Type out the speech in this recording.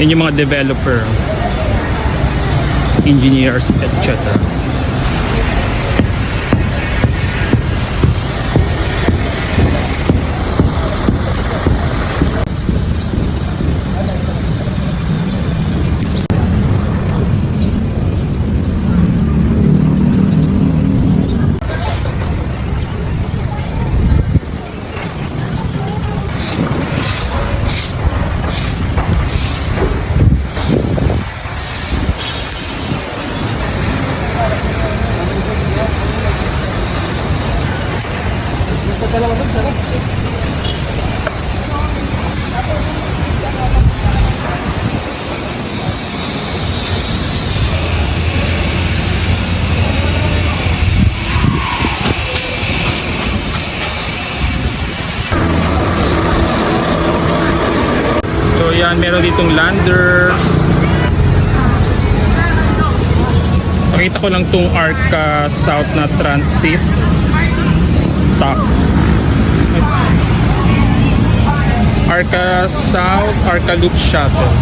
Yun yung mga developer, engineers, etc. So yan, meron ditong landers. Pakita ko lang tong Arca South na transit stop. Arca South, Arca Loop Shuttle.